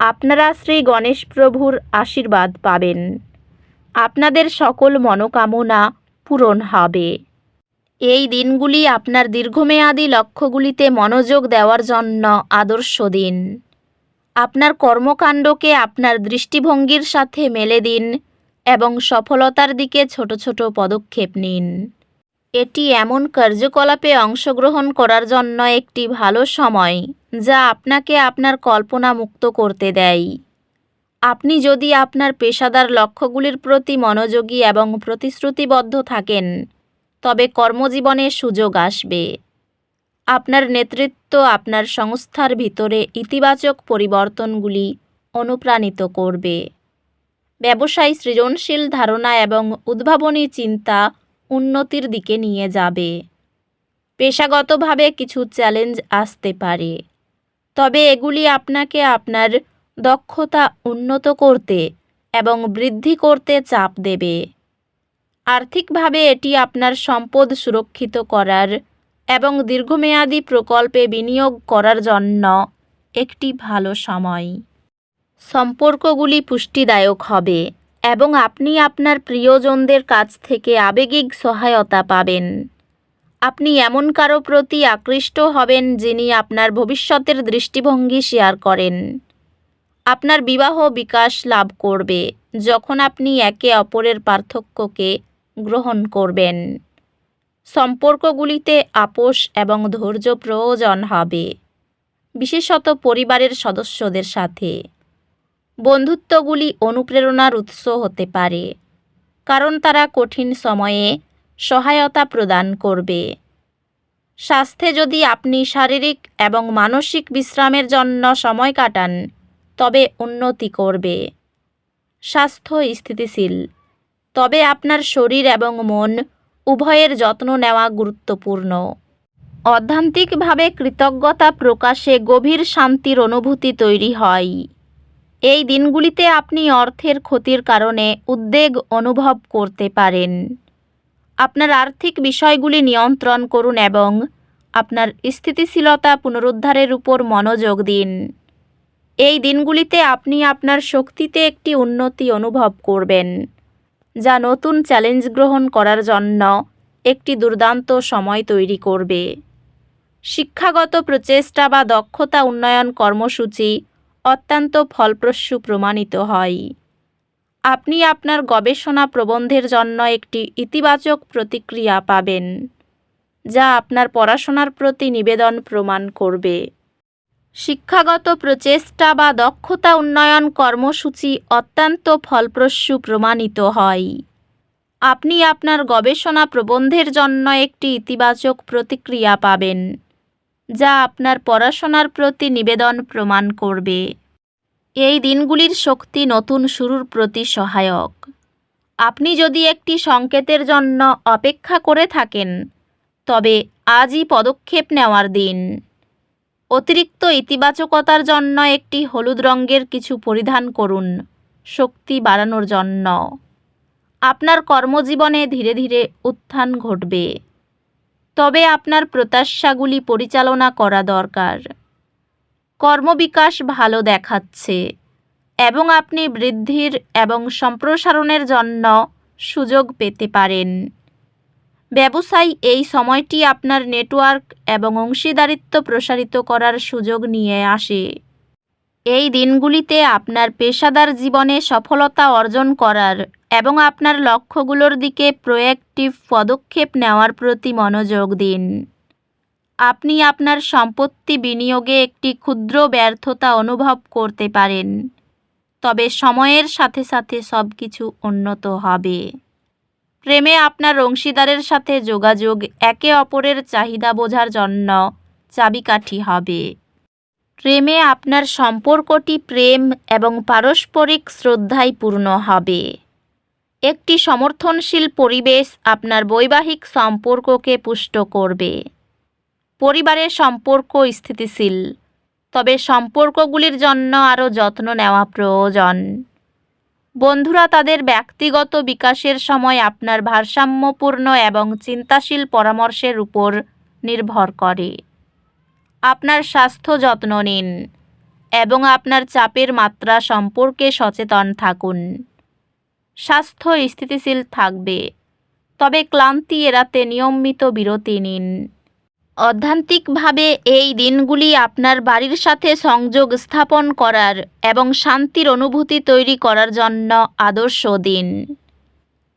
আপনারা শ্রী গণেশ প্রভুর আশীর্বাদ পাবেন। আপনাদের সকল মনোকামনা পূরণ হবে। এই দিনগুলি আপনার দীর্ঘমেয়াদী লক্ষ্যগুলিতে মনোযোগ দেওয়ার জন্য আদর্শ দিন। আপনার কর্মকাণ্ডকে আপনার দৃষ্টিভঙ্গির সাথে মেলে দিন এবং সফলতার দিকে ছোট ছোট পদক্ষেপ নিন। এটি এমন কার্যকলাপে অংশগ্রহণ করার জন্য একটি ভালো সময়, যা আপনাকে আপনার কল্পনা মুক্ত করতে দেয়। আপনি যদি আপনার পেশাদার লক্ষ্যগুলির প্রতি মনোযোগী এবং প্রতিশ্রুতিবদ্ধ থাকেন, তবে কর্মজীবনে সুযোগ আসবে। আপনার নেতৃত্ব আপনার সংস্থার ভিতরে ইতিবাচক পরিবর্তনগুলি অনুপ্রাণিত করবে। ব্যবসায় সৃজনশীল ধারণা এবং উদ্ভাবনী চিন্তা উন্নতির দিকে নিয়ে যাবে। পেশাগতভাবে কিছু চ্যালেঞ্জ আসতে পারে। তবে এগুলি আপনাকে আপনার দক্ষতা উন্নত করতে এবং বৃদ্ধি করতে চাপ দেবে। আর্থিকভাবে এটি আপনার সম্পদ সুরক্ষিত করার এবং দীর্ঘমেয়াদী প্রকল্পে বিনিয়োগ করার জন্য একটি ভালো সময়। সম্পর্কগুলি পুষ্টিদায়ক হবে। এবং আপনি আপনার প্রিয়জনদের কাছ থেকে আবেগিক সহায়তা পাবেন। আপনি এমন কারও প্রতি আকৃষ্ট হবেন যিনি আপনার ভবিষ্যতের দৃষ্টিভঙ্গি শেয়ার করেন। আপনার বিবাহ বিকাশ লাভ করবে যখন আপনি একে অপরের পার্থক্যকে গ্রহণ করবেন। সম্পর্কগুলিতে আপোষ এবং ধৈর্য প্রয়োজন হবে, বিশেষত পরিবারের সদস্যদের সাথে। বন্ধুত্বগুলি অনুপ্রেরণার উৎস হতে পারে, কারণ তারা কঠিন সময়ে সহায়তা প্রদান করবে। স্বাস্থ্যে যদি আপনি শারীরিক এবং মানসিক বিশ্রামের জন্য সময় কাটান, তবে উন্নতি করবে। স্বাস্থ্য স্থিতিশীল, তবে আপনার শরীর এবং মন উভয়ের যত্ন নেওয়া গুরুত্বপূর্ণ। অধ্যান্তিকভাবে কৃতজ্ঞতা প্রকাশে গভীর শান্তির অনুভূতি তৈরি হয়। এই দিনগুলিতে আপনি অর্থের ক্ষতির কারণে উদ্বেগ অনুভব করতে পারেন। আপনার আর্থিক বিষয়গুলি নিয়ন্ত্রণ করুন এবং আপনার স্থিতিশীলতা পুনরুদ্ধারের উপর মনোযোগ দিন। এই দিনগুলিতে আপনি আপনার শক্তিতে একটি উন্নতি অনুভব করবেন, যা নতুন চ্যালেঞ্জ গ্রহণ করার জন্য একটি দুর্দান্ত সময় তৈরি করবে। শিক্ষাগত প্রচেষ্টা বা দক্ষতা উন্নয়ন কর্মসূচি অত্যন্ত ফলপ্রসূ প্রমাণিত হয়। আপনি আপনার গবেষণা প্রবন্ধের জন্য একটি ইতিবাচক প্রতিক্রিয়া পাবেন, যা আপনার পড়াশোনার প্রতি নিবেদন প্রমাণ করবে। শিক্ষাগত প্রচেষ্টা বা দক্ষতা উন্নয়ন কর্মসূচি অত্যন্ত ফলপ্রসূ প্রমাণিত হয়। আপনি আপনার গবেষণা প্রবন্ধের জন্য একটি ইতিবাচক প্রতিক্রিয়া পাবেন। যা আপনার পড়াশোনার প্রতি নিবেদন প্রমাণ করবে। এই দিনগুলির শক্তি নতুন শুরুর প্রতি সহায়ক। আপনি যদি একটি সংকেতের জন্য অপেক্ষা করে থাকেন, তবে আজই পদক্ষেপ নেওয়ার দিন। অতিরিক্ত ইতিবাচকতার জন্য একটি হলুদ রঙের কিছু পরিধান করুন, শক্তি বাড়ানোর জন্য। আপনার কর্মজীবনে ধীরে ধীরে উত্থান ঘটবে। তবে আপনার প্রত্যাশাগুলি পরিচালনা করা দরকার। কর্মবিকাশ ভালো দেখাচ্ছে এবং আপনি বৃদ্ধির এবং সম্প্রসারণের জন্য সুযোগ পেতে পারেন। ব্যবসায় এই সময়টি আপনার নেটওয়ার্ক এবং অংশীদারিত্ব প্রসারিত করার সুযোগ নিয়ে আসে। এই দিনগুলিতে আপনার পেশাদার জীবনে সফলতা অর্জন করার এবং আপনার লক্ষ্যগুলোর দিকে প্রোয়েক্টিভ পদক্ষেপ নেওয়ার প্রতি মনোযোগ দিন। আপনি আপনার সম্পত্তি বিনিয়োগে একটি ক্ষুদ্র ব্যর্থতা অনুভব করতে পারেন, তবে সময়ের সাথে সাথে সব কিছু উন্নত হবে। প্রেমে আপনার অংশীদারের সাথে যোগাযোগ একে অপরের চাহিদা বোঝার জন্য চাবিকাঠি হবে। প্রেমে আপনার সম্পর্কটি প্রেম এবং পারস্পরিক শ্রদ্ধায় পূর্ণ হবে। একটি সমর্থনশীল পরিবেশ আপনার বৈবাহিক সম্পর্ককে পুষ্ট করবে। পরিবারের সম্পর্ক স্থিতিশীল, তবে সম্পর্কগুলির জন্য আরও যত্ন নেওয়া প্রয়োজন। বন্ধুরা, তাদের ব্যক্তিগত বিকাশের সময় আপনার ভারসাম্যপূর্ণ এবং চিন্তাশীল পরামর্শের উপর নির্ভর করে। আপনার স্বাস্থ্য যত্ন নিন এবং আপনার চাপের মাত্রা সম্পর্কে সচেতন থাকুন। স্বাস্থ্য স্থিতিশীল থাকবে। তবে ক্লান্তি এড়াতে নিয়মিত বিরতি নিন। অধ্যান্তিকভাবে এই দিনগুলি আপনার বাড়ির সাথে সংযোগ স্থাপন করার এবং শান্তির অনুভূতি তৈরি করার জন্য আদর্শ দিন।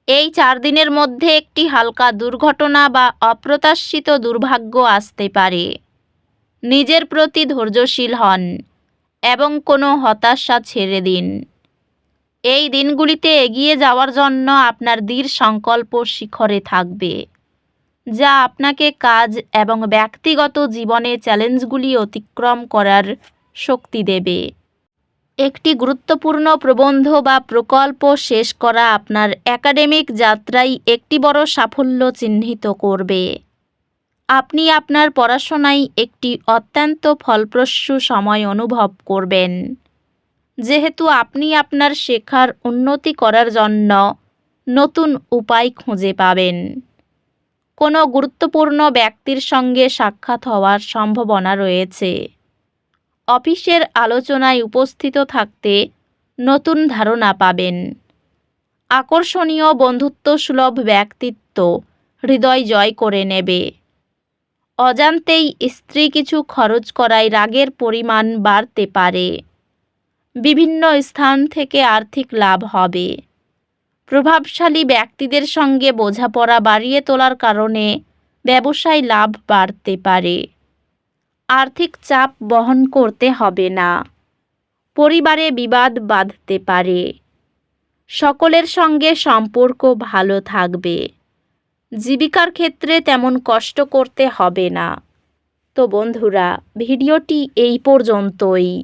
এই চার দিনের মধ্যে একটি হালকা দুর্ঘটনা বা অপ্রত্যাশিত দুর্ভাগ্য আসতে পারে। নিজের প্রতি ধৈর্যশীল হন এবং কোনো হতাশা ছেড়ে দিন। এই দিনগুলিতে এগিয়ে যাওয়ার জন্য আপনার দৃঢ় সংকল্প শিখরে থাকবে, যা আপনাকে কাজ এবং ব্যক্তিগত জীবনে চ্যালেঞ্জগুলি অতিক্রম করার শক্তি দেবে। একটি গুরুত্বপূর্ণ প্রবন্ধ বা প্রকল্প শেষ করা আপনার একাডেমিক যাত্রায় একটি বড় সাফল্য চিহ্নিত করবে। আপনি আপনার পড়াশোনায় একটি অত্যন্ত ফলপ্রসূ সময় অনুভব করবেন। যেহেতু আপনি আপনার শেখার উন্নতি করার জন্য নতুন উপায় খুঁজে পাবেন। কোনো গুরুত্বপূর্ণ ব্যক্তির সঙ্গে সাক্ষাৎ হওয়ার সম্ভাবনা রয়েছে। অফিসের আলোচনায় উপস্থিত থাকতে নতুন ধারণা পাবেন। আকর্ষণীয় বন্ধুত্ব সুলভ ব্যক্তিত্ব হৃদয় জয় করে নেবে। অজান্তেই স্ত্রী কিছু খরচ করায় রাগের পরিমাণ বাড়তে পারে। বিভিন্ন স্থান থেকে আর্থিক লাভ হবে। প্রভাবশালী ব্যক্তিদের সঙ্গে বোঝাপড়া বাড়িয়ে তোলার কারণে ব্যবসায় লাভ বাড়তে পারে। আর্থিক চাপ বহন করতে হবে না। পরিবারে বিবাদ বাঁধতে পারে। সকলের সঙ্গে সম্পর্ক ভালো থাকবে। জীবিকার ক্ষেত্রে তেমন কষ্ট করতে হবে না। তো বন্ধুরা, ভিডিওটি এই পর্যন্তই।